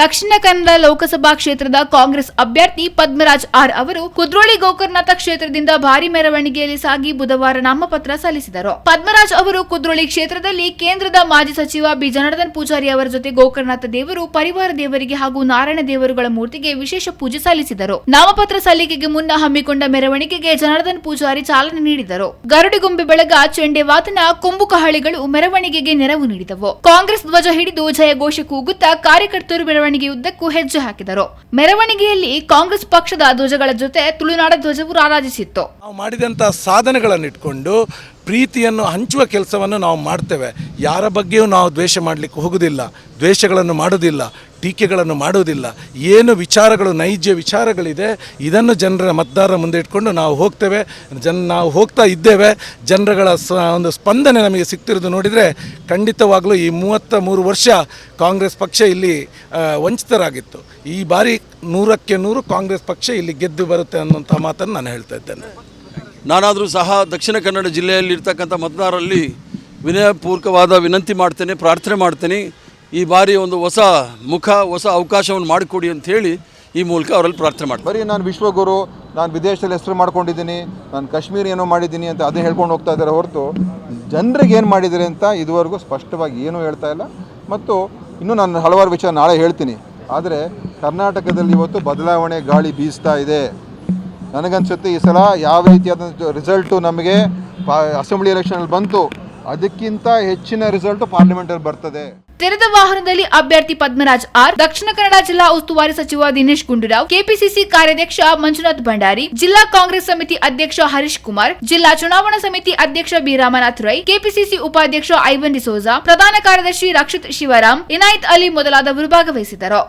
ದಕ್ಷಿಣ ಕನ್ನಡ ಲೋಕಸಭಾ ಕ್ಷೇತ್ರದ ಕಾಂಗ್ರೆಸ್ ಅಭ್ಯರ್ಥಿ ಪದ್ಮರಾಜ್ ಆರ್ ಅವರು ಕುದ್ರೋಳಿ ಗೋಕರ್ನಾಥ ಕ್ಷೇತ್ರದಿಂದ ಭಾರಿ ಮೆರವಣಿಗೆಯಲ್ಲಿ ಸಾಗಿ ಬುಧವಾರ ನಾಮಪತ್ರ ಸಲ್ಲಿಸಿದರು. ಪದ್ಮರಾಜ್ ಅವರು ಕುದ್ರೋಳಿ ಕ್ಷೇತ್ರದಲ್ಲಿ ಕೇಂದ್ರದ ಮಾಜಿ ಸಚಿವ ಬಿ ಜನಾರ್ದನ್ ಪೂಜಾರಿ ಅವರ ಜೊತೆ ಗೋಕರ್ನಾಥ ದೇವರು, ಪರಿವಾರ ದೇವರಿಗೆ ಹಾಗೂ ನಾರಾಯಣ ದೇವರುಗಳ ಮೂರ್ತಿಗೆ ವಿಶೇಷ ಪೂಜೆ ಸಲ್ಲಿಸಿದರು. ನಾಮಪತ್ರ ಸಲ್ಲಿಕೆಗೆ ಮುನ್ನ ಹಮ್ಮಿಕೊಂಡ ಮೆರವಣಿಗೆಗೆ ಜನಾರ್ದನ್ ಪೂಜಾರಿ ಚಾಲನೆ ನೀಡಿದರು. ಗರುಡಿಗೊಂಬೆ ಬೆಳಗ ಚೆಂಡೆ ಕೊಂಬು ಕಹಳಿಗಳು ಮೆರವಣಿಗೆಗೆ ನೆರವು ನೀಡಿದವು. ಕಾಂಗ್ರೆಸ್ ಧ್ವಜ ಹಿಡಿದು ಜಯಘೋಷ ಕೂಗುತ್ತಾ ಕಾರ್ಯಕರ್ತರು ಮೆರವಣಿಗೆಯುದ್ದಕ್ಕೂ ಹೆಜ್ಜೆ ಹಾಕಿದರು. ಮೆರವಣಿಗೆಯಲ್ಲಿ ಕಾಂಗ್ರೆಸ್ ಪಕ್ಷದ ಧ್ವಜಗಳ ಜೊತೆ ತುಳುನಾಡ ಧ್ವಜವು ರಾರಾಜಿಸಿತ್ತು. ನಾವು ಮಾಡಿದಂಥ ಸಾಧನೆಗಳನ್ನು ಇಟ್ಕೊಂಡು ಪ್ರೀತಿಯನ್ನು ಹಂಚುವ ಕೆಲಸವನ್ನು ನಾವು ಮಾಡ್ತೇವೆ. ಯಾರ ಬಗ್ಗೆಯೂ ನಾವು ದ್ವೇಷ ಮಾಡಲಿಕ್ಕೆ ಹೋಗುವುದಿಲ್ಲ ದ್ವೇಷಗಳನ್ನು ಮಾಡೋದಿಲ್ಲ. ಟೀಕೆಗಳನ್ನು ಮಾಡೋದಿಲ್ಲ ಏನು ವಿಚಾರಗಳು, ನೈಜ ವಿಚಾರಗಳಿದೆ, ಇದನ್ನು ಜನರ ಮತದಾರರ ಮುಂದೆ ಇಟ್ಕೊಂಡು ನಾವು ಹೋಗ್ತೇವೆ. ಜನ, ನಾವು ಹೋಗ್ತಾ ಇದ್ದೇವೆ. ಜನರಗಳ ಸ, ಒಂದು ಸ್ಪಂದನೆ ನಮಗೆ ಸಿಗ್ತಿರೋದು ನೋಡಿದರೆ ಖಂಡಿತವಾಗಲೂ ಈ ಮೂವತ್ತ ಮೂರು ವರ್ಷ ಕಾಂಗ್ರೆಸ್ ಪಕ್ಷ ಇಲ್ಲಿ ವಂಚಿತರಾಗಿತ್ತು. ಈ ಬಾರಿ ನೂರಕ್ಕೆ ನೂರು ಕಾಂಗ್ರೆಸ್ ಪಕ್ಷ ಇಲ್ಲಿ ಗೆದ್ದು ಬರುತ್ತೆ ಅನ್ನೋಂಥ ಮಾತನ್ನು ನಾನು ಹೇಳ್ತಾ ಇದ್ದೇನೆ. ನಾನಾದರೂ ಸಹ ದಕ್ಷಿಣ ಕನ್ನಡ ಜಿಲ್ಲೆಯಲ್ಲಿ ಇರ್ತಕ್ಕಂಥ ಮತದಾರರಲ್ಲಿ ವಿನಯಪೂರ್ವಕವಾದ ವಿನಂತಿ ಮಾಡ್ತೇನೆ, ಪ್ರಾರ್ಥನೆ ಮಾಡ್ತೇನೆ. ಈ ಬಾರಿ ಒಂದು ಹೊಸ ಮುಖ, ಹೊಸ ಅವಕಾಶವನ್ನು ಮಾಡಿಕೊಡಿ ಅಂತ ಹೇಳಿ ಈ ಮೂಲಕ ಅವರಲ್ಲಿ ಪ್ರಾರ್ಥನೆ ಮಾಡ್ತಾರೆ ಬರೀ ನಾನು ವಿಶ್ವಗುರು, ನಾನು ವಿದೇಶದಲ್ಲಿ ಹೆಸರು ಮಾಡ್ಕೊಂಡಿದ್ದೀನಿ, ನಾನು ಕಾಶ್ಮೀರ ಏನೋ ಮಾಡಿದ್ದೀನಿ ಅಂತ ಅದೇ ಹೇಳ್ಕೊಂಡು ಹೋಗ್ತಾ ಇದ್ದಾರೆ ಹೊರತು ಜನರಿಗೆ ಏನು ಮಾಡಿದ್ದಾರೆ ಅಂತ ಇದುವರೆಗೂ ಸ್ಪಷ್ಟವಾಗಿ ಏನೂ ಹೇಳ್ತಾ ಇಲ್ಲ. ಮತ್ತು ಇನ್ನೂ ನಾನು ಹಲವಾರು ವಿಚಾರ ನಾಳೆ ಹೇಳ್ತೀನಿ. ಆದರೆ ಕರ್ನಾಟಕದಲ್ಲಿ ಇವತ್ತು ಬದಲಾವಣೆ ಗಾಳಿ ಬೀಸ್ತಾ ಇದೆ. ನನಗನ್ಸುತ್ತೆ ಈ ಸಲ ಯಾವ ರೀತಿಯಾದ ರಿಸಲ್ಟು ನಮಗೆ ಅಸೆಂಬ್ಲಿ ಎಲೆಕ್ಷನಲ್ಲಿ ಬಂತು. ಅದಕ್ಕಿಂತ ಹೆಚ್ಚಿನ ರಿಸಲ್ಟ್ ಪಾರ್ಲಿಮೆಂಟ್ ಅಲ್ಲಿ ಬರ್ತದೆ. ತೆರೆದ ವಾಹನದಲ್ಲಿ ಅಭ್ಯರ್ಥಿ ಪದ್ಮರಾಜ್ ಆರ್, ದಕ್ಷಿಣ ಕನ್ನಡ ಜಿಲ್ಲಾ ಉಸ್ತುವಾರಿ ಸಚಿವ ದಿನೇಶ್ ಗುಂಡೂರಾವ್, ಕೆಪಿಸಿಸಿ ಕಾರ್ಯಾಧ್ಯಕ್ಷ ಮಂಜುನಾಥ್ ಭಂಡಾರಿ, ಜಿಲ್ಲಾ ಕಾಂಗ್ರೆಸ್ ಸಮಿತಿ ಅಧ್ಯಕ್ಷ ಹರೀಶ್ ಕುಮಾರ್, ಜಿಲ್ಲಾ ಚುನಾವಣಾ ಸಮಿತಿ ಅಧ್ಯಕ್ಷ ಬಿ ರಾಮನಾಥ್ ರೈ, ಕೆಪಿಸಿಸಿ ಉಪಾಧ್ಯಕ್ಷ ಐವನ್ ಡಿಸೋಜಾ, ಪ್ರಧಾನ ಕಾರ್ಯದರ್ಶಿ ರಕ್ಷಿತ್ ಶಿವರಾಮ್, ಇನಾಯತ್ ಅಲಿ ಮೊದಲಾದವರು ಭಾಗವಹಿಸಿದರು